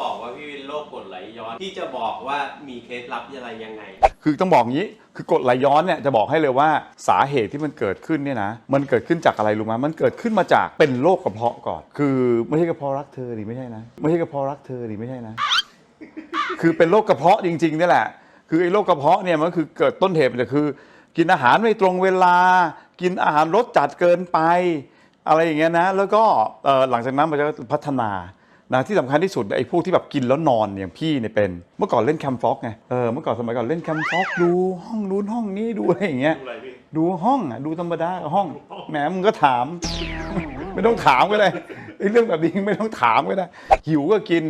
บอกว่าพี่วินโรคกรดไหลย้อนที่จะบอกว่ามีเคล็ดลับอะไรยังไง คือต้องบอกงี้ คือกรดไหลย้อนเนี่ยจะบอกให้เลยว่าสาเหตุที่มันเกิดขึ้นเนี่ยนะ มันเกิดขึ้นจากอะไรรู้ไหมมันเกิดขึ้นมาจากเป็นโรคกระเพาะก่อน คือไม่ใช่กระเพาะรักเธอดิไม่ใช่นะ ไม่ใช่กระเพาะรักเธอดิไม่ใช่นะ คือเป็นโรคกระเพาะจริงๆนี่แหละ คือไอ้โรคกระเพาะเนี่ยมันคือเกิดต้นเหตุมันจะคือ กินอาหารไม่ตรงเวลา กินอาหารรสจัดเกินไป อะไรอย่างเงี้ยนะ แล้วก็หลังจากนั้นมันจะพัฒนา นะที่สำคัญที่สุดไอ้พวกที่แบบกินแล้วนอนอย่างพี่เนี่ยเป็น เมื่อก่อนเล่นแคมฟ็อกไงเออเมื่อก่อนสมัยก่อนเล่นแคมฟ็อกดูห้องนู้นห้องนี้ดูอะไรอย่างเงี้ยดูห้องอะดูธรรมดาห้องแหมมึงก็ถาม ไม่ต้องถามก็ได้ไอ้เรื่องแบบนี้ไม่ต้องถามก็ได้ หิวก็กิน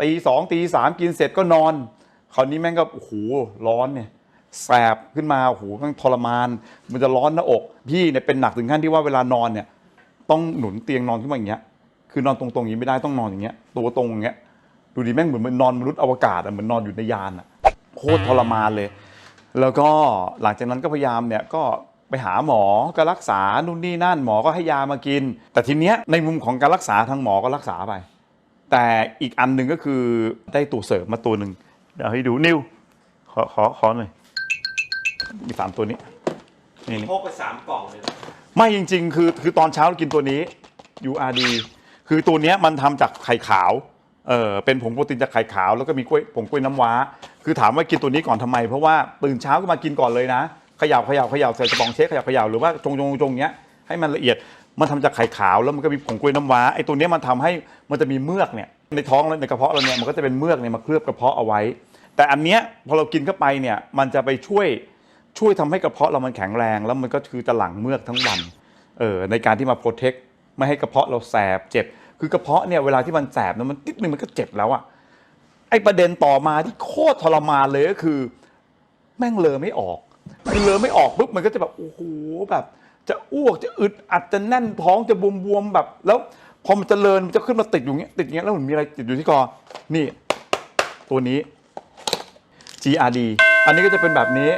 ตีสองตีสามกินเสร็จก็นอน คราวนี้แม่งก็โอ้โหร้อนเนี่ยแสบขึ้นมาโอ้โหแม่งทรมาน มันจะร้อนหน้าอก พี่เนี่ยเป็นหนักถึงขั้นที่ว่าเวลานอนเนี่ย ต้องหนุนเตียงนอนขึ้นมาอย่างเงี้ย คือนอนตรงๆอย่างนี้ไม่ได้ต้องนอนอย่างเงี้ย ตัวตรงอย่างเงี้ยดูดิแม่งเหมือนมันนอนมนุษย์อวกาศอะเหมือนนอนอยู่ในยานอะโคตรทรมานเลย แล้วก็หลังจากนั้นก็พยายามเนี่ยก็ไปหาหมอก็รักษานู่นนี่นั่นหมอก็ให้ยามากิน แต่ทีเนี้ยในมุมของการรักษาทางหมอก็รักษาไป แต่อีกอันหนึ่งก็คือได้ตัวเสริมมาตัวหนึ่งเดี๋ยวให้ดูนิวขอขอขอหน่อยมีสามตัวนี้นี่นี่พกไปสามกล่องเลยนะไม่จริง ๆ คือคือตอนเช้ากินตัวนี้ URD คือตัวเนี้ยมันทำจากไข่ขาวเออเป็นผงโปรตีนจากไข่ขาวแล้วก็มีกล้วยผงกล้วยน้ำว้า คือถามว่ากินตัวนี้ก่อนทำไม เพราะว่าตื่นเช้าก็มากินก่อนเลยนะเขย่าเขย่าเขย่าใส่กระป๋องเช็คเขย่าเขย่าหรือว่าจงจงจงเงี้ยให้มันละเอียดมันทำจากไข่ขาวแล้วมันก็มีผงกล้วยน้ำว้าไอ้ตัวนี้มันทำให้มันจะมีเมือกเนี่ยในท้องและในกระเพาะเราเนี่ยมันก็จะเป็นเมือกเนี่ยมาเคลือบกระเพาะเอาไว้ แต่อันเนี้ยพอเรากินเข้าไปเนี่ยมันจะไปช่วยช่วยทำให้กระเพาะเรามันแข็งแรง แล้วมันก็คือจะหลั่งเมือกทั้งวันเออในการที่มาโปรเทค ไม่ให้กระเพาะเราแสบเจ็บ คือกระเพาะเนี่ยเวลาที่มันแสบนะมันนิดนึงมันก็เจ็บแล้วอะไอประเด็นต่อมาที่โคตรทรมานเลยก็คือ แม่งเลอไม่ออกคือเลอไม่ออกปุ๊บมันก็จะแบบโอ้โหแบบ จะอ้วกจะอึดอัดจะแน่นท้องจะบวมๆแบบ แล้วพอมันจะเลินมันจะขึ้นมาติดอยู่อย่างเงี้ยติดอย่างเงี้ยแล้วมือนมีอะไรติดอยู่ที่คอนี่ ตัวนี้ GRD อันนี้ก็จะเป็นแบบนี้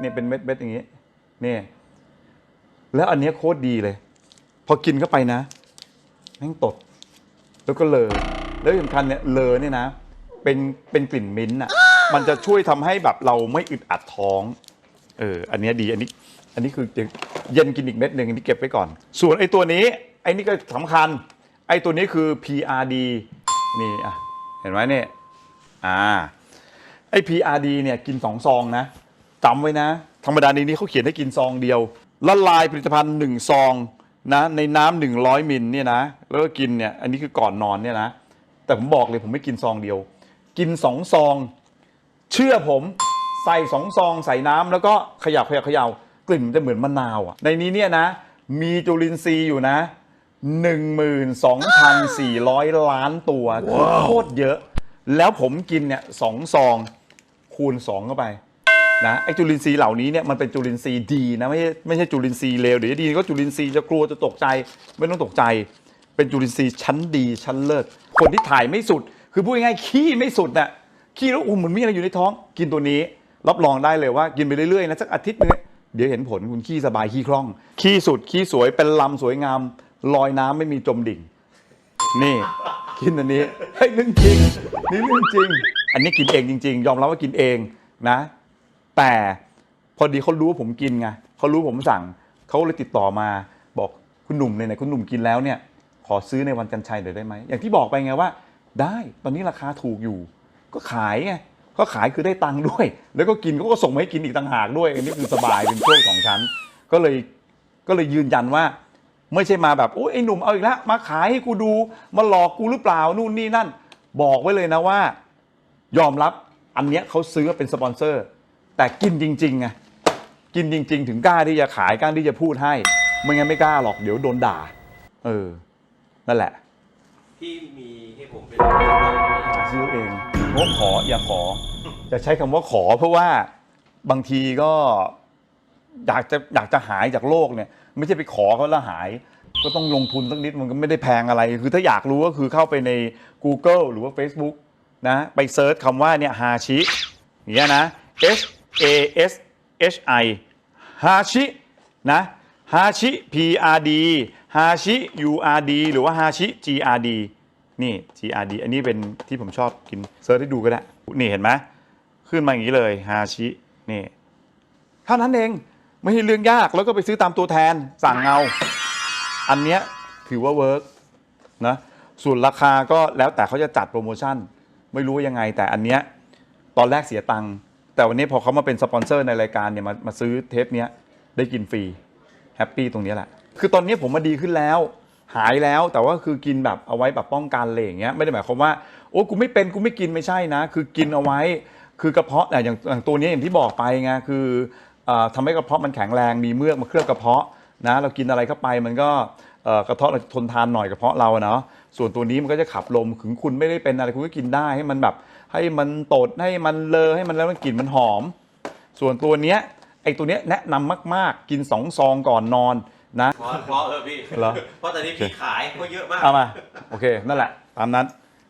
เนี่ยเป็นเม็ดเม็ดๆอย่างนี้นี่แล้วอันเนี้ยโคตรดีเลย พอกินเข้าไปนะแม่งตด แล้วก็เลอแล้วที่สำคัญเนี่ยเลอเนี่ยนะ เป็นเป็นกลิ่นมิ้นท์อะ มันจะช่วยทำให้แบบเราไม่อึดอัดท้อง เออ อันเนี้ยดีอันนี้ อันนี้คือเย็นกินอีกเม็ดหนึ่งอันนี้เก็บไว้ก่อน ส่วนไอ้ตัวนี้ ไอ้นี่ก็สำคัญ ไอ้ตัวนี้คือ PRD นี่อะเห็นไหมเนี่ยอ่า ไอ้ PRD เนี่ยกินสองซองนะจำไว้นะ ธรรมดาในนี้เขาเขียนให้กินซองเดียว ละลายผลิตภัณฑ์หนึ่งซอง นะในน้ำหนึ่งร้อยมิลเนี่ยนะแล้วก็กินเนี่ยอันนี้คือก่อนนอนเนี่ยนะ แต่ผมบอกเลยผมไม่กินซองเดียว กินสองซอง เชื่อผมใส่สองซองใส่น้ำแล้วก็เขยับขยับเขย่ากลิ่นมันจะเหมือนมะนาวอะในนี้เนี่ยนะ มีจุลินทรีย์อยู่นะ 12,400 ล้านตัวโคตรเยอะ แล้วผมกินเนี่ยสองซองคูณ 2 เข้าไป นะไอ้จุลินทรีย์เหล่านี้เนี่ยมันเป็นจุลินทรีย์ดีนะไม่ใช่ไม่ใช่จุลินทรีย์เลวเดี๋ยวดีก็จุลินทรีย์จะกลัวจะตกใจไม่ต้องตกใจ เป็นจุลินทรีย์ชั้นดีชั้นเลิศคนที่ถ่ายไม่สุด คือพูดง่ายๆขี้ไม่สุดน่ะขี้แล้วอุ้มเหมือนมีอะไรอยู่ในท้อง กินตัวนี้ รับรองได้เลยว่ากินไปเรื่อยๆนะสักอาทิตย์นึงเดี๋ยวเห็นผลคุณขี้สบายขี้คล่องขี้สุดขี้สวยเป็นลำสวยงามลอยน้ำไม่มีจมดิ่ง นี่กินอันนี้เฮ้ยเรื่องจริงนี่เรื่องจริง อันนี้กินเองจริง ๆ ยอมรับว่ากินเองนะ แต่พอดีเขารู้ว่าผมกินไงเขารู้ผมสั่งเขาเลยติดต่อมาบอกคุณหนุ่มเนี่ยคุณหนุ่มกินแล้วเนี่ย ขอซื้อในวันกันชัยหน่อยได้ไหมอย่างที่บอกไปไงว่า ได้ตอนนี้ราคาถูกอยู่ ก็ขายไงก็ขายคือได้ตังค์ด้วย แล้วก็กินเขาก็ส่งมาให้กินอีกต่างหากด้วยอันนี้คือสบายเป็นช่วงสองชั้น ก็เลยก็เลยยืนยันว่า ไม่ใช่มาแบบโอ้ยไอ้หนุ่มเอาอีกแล้วมาขายให้กูดูมาหลอกกูหรือเปล่านู่นนี่นั่น บอกไว้เลยนะว่า ยอมรับอันเนี้ยเขาซื้อเป็นสปอนเซอร์ แต่กินจริงๆไงกินจริง ๆ ถึงกล้าที่จะขายกล้าที่จะพูดให้ไม่งั้นไม่กล้าหรอกเดี๋ยวโดนด่า เออ นั่นแหละพี่มีให้ผมเป็นหาซื้อเองงบขออย่าขอ จะใช้คำว่าขอเพราะว่าบางทีก็อยากจะอยากจะหายจากโลกเนี่ย ไม่ใช่ไปขอเขาแล้วหาย ก็ต้องลงทุนสักนิดมันก็ไม่ได้แพงอะไร คือถ้าอยากรู้ก็คือเข้าไปใน Google หรือว่า Facebook นะ ไปเซิร์ชคำว่าเนี่ยฮาชิอย่างเงี้ยนะ H A S H I ฮาชินะฮาชิ P R D ฮาชิ U R D หรือว่าฮาชิ G R D นี่ GRD อันนี้เป็นที่ผมชอบกินเซิร์ชให้ดูก็ได้ นี่เห็นไหมขึ้นมาอย่างนี้เลยฮาชินี่เท่านั้นเองไม่ใช่เรื่องยากแล้วก็ไปซื้อตามตัวแทนสั่งเอาอันเนี้ยถือว่าเวิร์กนะส่วนราคาก็แล้วแต่เขาจะจัดโปรโมชั่น ไม่รู้ยังไงแต่อันเนี้ยตอนแรกเสียตังค์ แต่วันนี้พอเขามาเป็นสปอนเซอร์ในรายการเนี่ยมามาซื้อเทปเนี้ยได้กินฟรีแฮปปี้ตรงนี้แหละ คือตอนนี้ผมมาดีขึ้นแล้ว หายแล้วแต่ว่าคือกินแบบเอาไว้แบบป้องกันอะไรอย่างเงี้ยไม่ได้หมายความว่าโอ้กูไม่เป็นกูไม่กินไม่ใช่นะ คือกินเอาไว้ คือกระเพาะอะอย่างอย่างตัวนี้อย่างที่บอกไปไงคือเอ่อทำให้กระเพาะมันแข็งแรงมีเมือกมาเคลือบกระเพาะนะเรากินอะไรเข้าไปมันก็เอ่อกระเพาะเราทนทานหน่อยกระเพาะเราอะเนาะ ส่วนตัวนี้มันก็จะขับลมถึงคุณไม่ได้เป็นอะไรคุณก็กินได้ให้มันแบบ ให้มันตดให้มันเลอให้มันแล้วมันกลิ่นมันหอม ส่วนตัวเนี้ยไอ้ตัวเนี้ยแนะนำมาก ๆ กินสองซองก่อนนอนนะ เพราะเพราะเออพี่เหรอ เพราะตอนนี้พี่ขายเขาเยอะมาก เอามา โอเค นั่นแหละ ตามนั้น